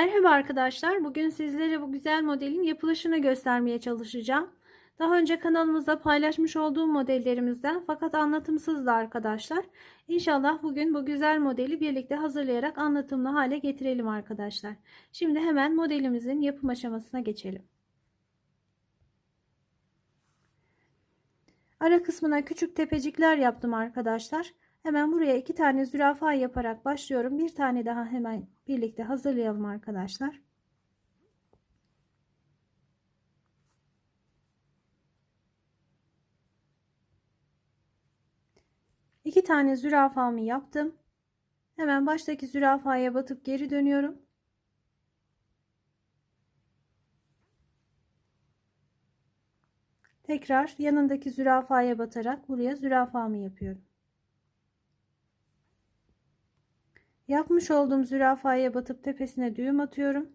Merhaba arkadaşlar. Bugün sizlere bu güzel modelin yapılışını göstermeye çalışacağım. Daha önce kanalımızda paylaşmış olduğum modellerimizden fakat anlatımsızdı arkadaşlar. İnşallah bugün bu güzel modeli birlikte hazırlayarak anlatımlı hale getirelim arkadaşlar. Şimdi hemen modelimizin yapım aşamasına geçelim. Ara kısmına küçük tepecikler yaptım arkadaşlar. Hemen buraya iki tane zürafa yaparak başlıyorum. Bir tane daha hemen birlikte hazırlayalım arkadaşlar. İki tane zürafamı yaptım. Hemen baştaki zürafaya batıp geri dönüyorum. Tekrar yanındaki zürafaya batarak buraya zürafamı yapıyorum. Yapmış olduğum zürafaya batıp tepesine düğüm atıyorum.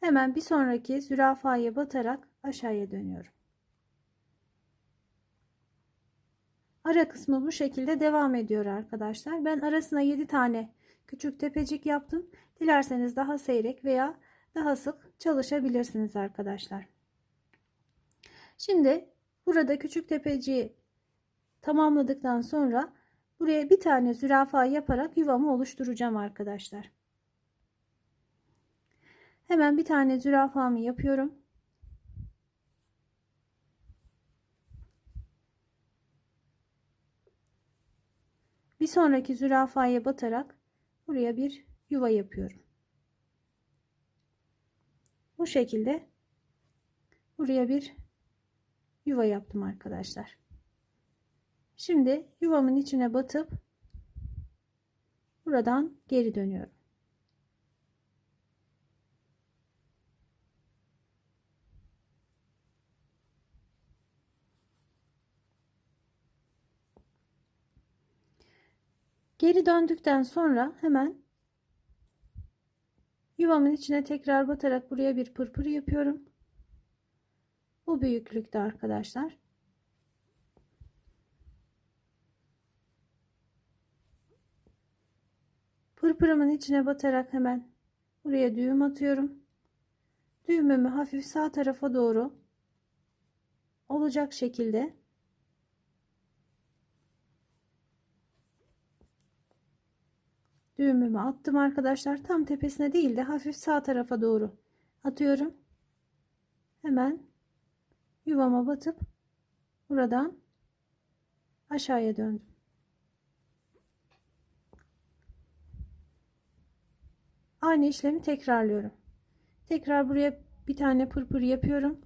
Hemen bir sonraki zürafaya batarak aşağıya dönüyorum. Ara kısmı bu şekilde devam ediyor arkadaşlar. Ben arasına 7 tane küçük tepecik yaptım. Dilerseniz daha seyrek veya daha sık çalışabilirsiniz arkadaşlar. Şimdi burada küçük tepeciği tamamladıktan sonra buraya bir tane zürafa yaparak yuvamı oluşturacağım arkadaşlar. Hemen bir tane zürafamı yapıyorum. Bir sonraki zürafaya batarak buraya bir yuva yapıyorum. Bu şekilde buraya bir yuva yaptım arkadaşlar. Şimdi yuvamın içine batıp buradan geri dönüyorum. Geri döndükten sonra hemen yuvamın içine tekrar batarak buraya bir pırpır yapıyorum. Bu büyüklükte arkadaşlar. Pırpırımın içine batarak hemen buraya düğüm atıyorum. Düğümümü hafif sağ tarafa doğru olacak şekilde düğümümü attım arkadaşlar. Tam tepesine değil de hafif sağ tarafa doğru atıyorum. Hemen yuvama batıp buradan aşağıya döndüm. Aynı işlemi tekrarlıyorum. Tekrar buraya bir tane pırpır yapıyorum.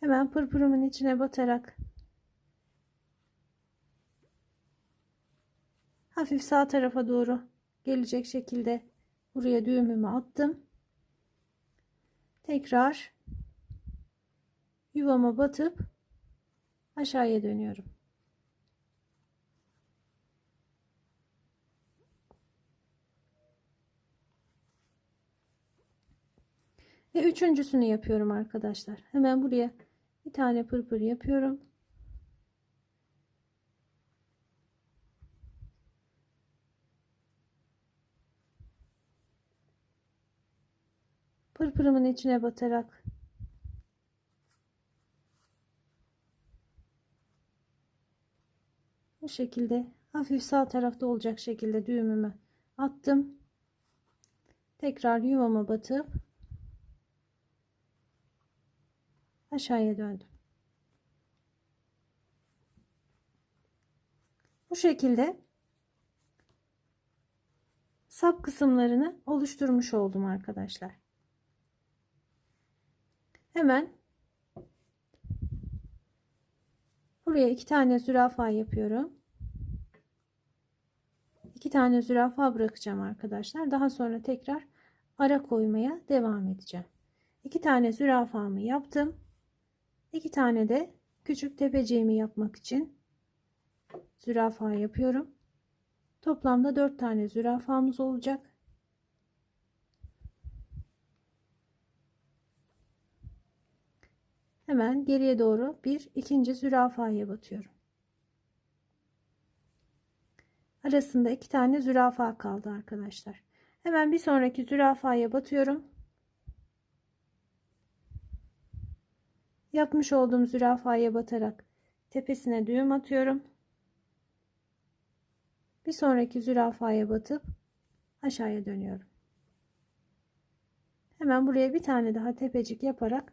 Hemen pırpırımın içine batarak hafif sağ tarafa doğru gelecek şekilde buraya düğümümü attım. Tekrar yuvama batıp aşağıya dönüyorum. Ve üçüncüsünü yapıyorum arkadaşlar. Hemen buraya bir tane pırpır yapıyorum. Pırpırımın içine batarak bu şekilde hafif sağ tarafta olacak şekilde düğümümü attım. Tekrar yuvama batıp aşağıya döndüm. Bu şekilde sap kısımlarını oluşturmuş oldum arkadaşlar. Hemen buraya iki tane zürafa yapıyorum. İki tane zürafa bırakacağım arkadaşlar. Daha sonra tekrar ara koymaya devam edeceğim. İki tane zürafamı yaptım. İki tane de küçük tepeciğimi yapmak için zürafa yapıyorum. Toplamda dört tane zürafamız olacak. hemen geriye doğru bir ikinci zürafaya batıyorum. Arasında iki tane zürafa kaldı arkadaşlar. Hemen bir sonraki zürafaya batıyorum. Yapmış olduğum zürafaya batarak tepesine düğüm atıyorum. Bir sonraki zürafaya batıp aşağıya dönüyorum. Hemen buraya bir tane daha tepecik yaparak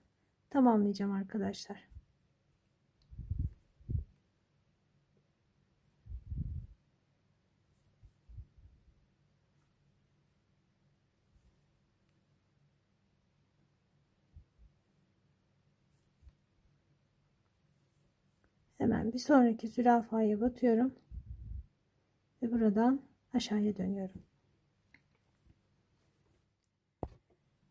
tamamlayacağım arkadaşlar. Hemen bir sonraki zürafaya batıyorum. Ve buradan aşağıya dönüyorum.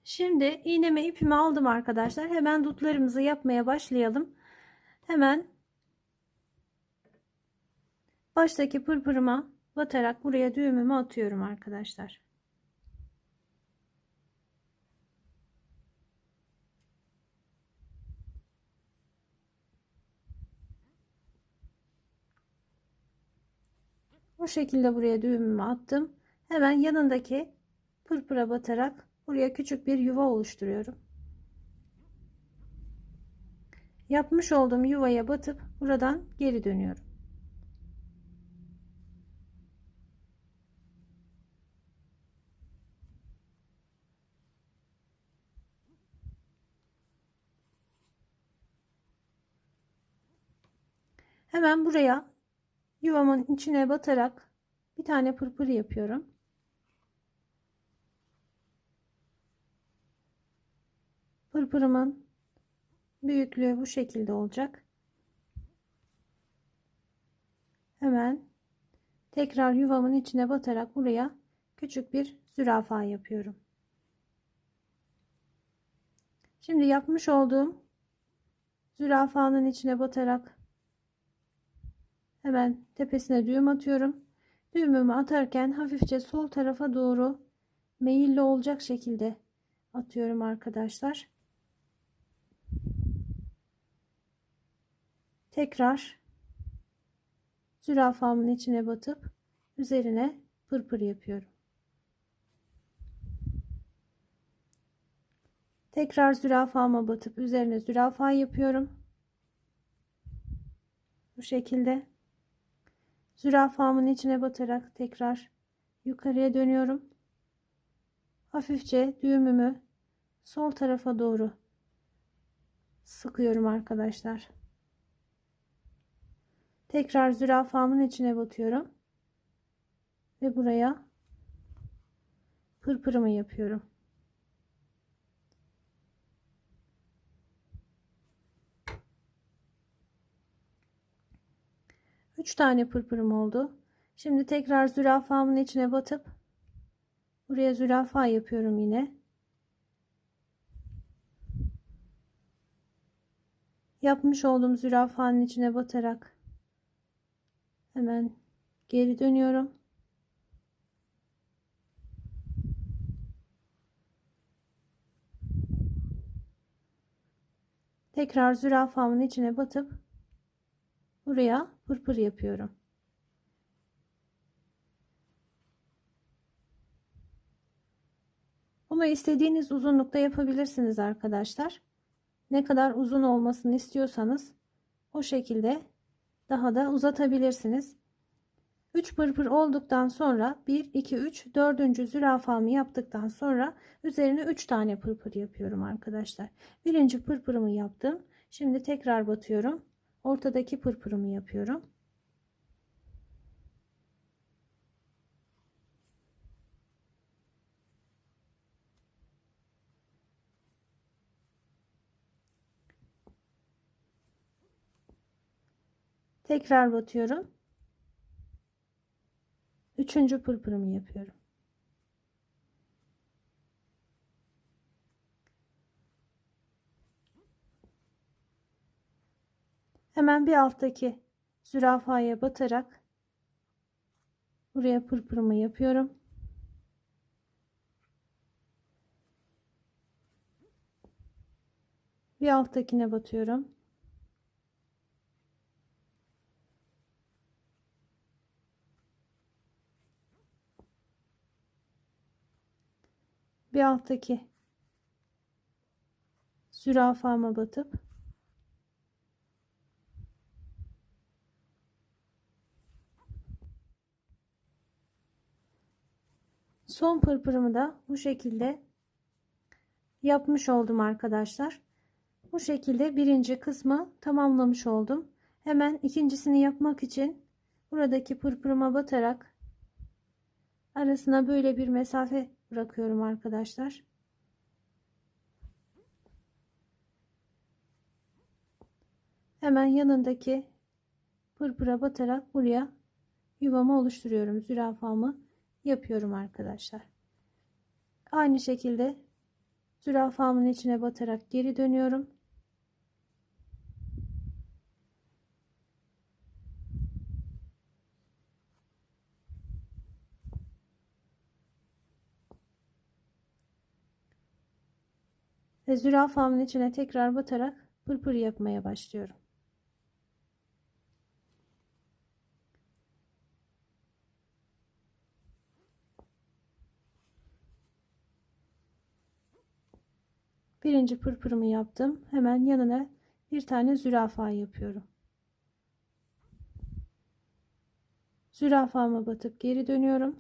Şimdi iğneme ipimi aldım arkadaşlar. Hemen dutlarımızı yapmaya başlayalım. Hemen baştaki pırpırıma batarak buraya düğümümü atıyorum arkadaşlar. Bu şekilde buraya düğümümü attım. Hemen yanındaki pırpıra batarak buraya küçük bir yuva oluşturuyorum. Yapmış olduğum yuvaya batıp buradan geri dönüyorum. Hemen buraya yuvamın içine batarak bir tane pırpır yapıyorum. Pırpırımın büyüklüğü bu şekilde olacak. Hemen tekrar yuvamın içine batarak buraya küçük bir zürafa yapıyorum. Şimdi yapmış olduğum zürafanın içine batarak hemen tepesine düğüm atıyorum. Düğümümü atarken hafifçe sol tarafa doğru meyilli olacak şekilde atıyorum arkadaşlar. Tekrar zürafamın içine batıp üzerine pırpır yapıyorum. Tekrar zürafama batıp üzerine zürafa yapıyorum. Bu şekilde zürafamın içine batarak tekrar yukarıya dönüyorum. Hafifçe düğümümü sol tarafa doğru sıkıyorum arkadaşlar. Tekrar zürafamın içine batıyorum. Ve buraya pırpırımı yapıyorum. Üç tane pırpırım oldu. Şimdi tekrar zürafamın içine batıp buraya zürafa yapıyorum yine. Yapmış olduğum zürafanın içine batarak hemen geri dönüyorum. Tekrar zürafamın içine batıp buraya pırpır yapıyorum. Bunu istediğiniz uzunlukta yapabilirsiniz arkadaşlar. Ne kadar uzun olmasını istiyorsanız o şekilde daha da uzatabilirsiniz. 3 pırpır olduktan sonra 1 2 3 4. zürafamı yaptıktan sonra üzerine 3 tane pırpır yapıyorum arkadaşlar. Birinci pırpırımı yaptım. Şimdi tekrar batıyorum. Ortadaki pırpırımı yapıyorum. Tekrar batıyorum. Üçüncü pırpırımı yapıyorum. Hemen bir alttaki zürafaya batarak buraya pırpırımı yapıyorum. Bir alttakine batıyorum. Bir alttaki zürafama batıp son pırpırımı da bu şekilde yapmış oldum arkadaşlar. Bu şekilde birinci kısmı tamamlamış oldum. Hemen ikincisini yapmak için buradaki pırpırıma batarak arasına böyle bir mesafe bırakıyorum arkadaşlar. Hemen yanındaki pırpıra batarak buraya yuvamı oluşturuyorum. Zürafamı yapıyorum arkadaşlar. Aynı şekilde zürafamın içine batarak geri dönüyorum. Ve zürafamın içine tekrar batarak pırpır yapmaya başlıyorum. Birinci pırpırımı yaptım. Hemen yanına bir tane zürafa yapıyorum. Zürafama batıp geri dönüyorum.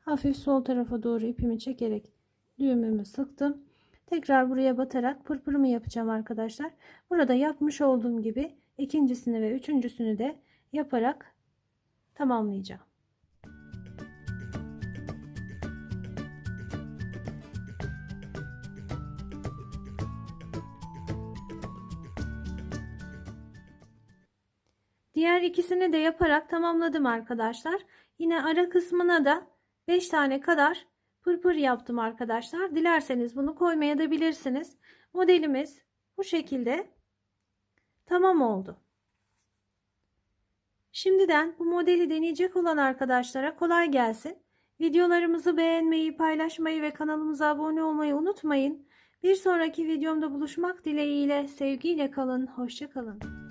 Hafif sol tarafa doğru ipimi çekerek düğümümü sıktım. Tekrar buraya batarak pırpırımı yapacağım arkadaşlar. Burada yapmış olduğum gibi ikincisini ve üçüncüsünü de yaparak tamamlayacağım. Diğer ikisini de yaparak tamamladım arkadaşlar. Yine ara kısmına da 5 tane kadar pırpır yaptım arkadaşlar. Dilerseniz bunu koymaya da bilirsiniz. Modelimiz bu şekilde tamam oldu. Şimdiden bu modeli deneyecek olan arkadaşlara kolay gelsin. Videolarımızı beğenmeyi, paylaşmayı ve kanalımıza abone olmayı unutmayın. Bir sonraki videomda buluşmak dileğiyle sevgiyle kalın, hoşça kalın.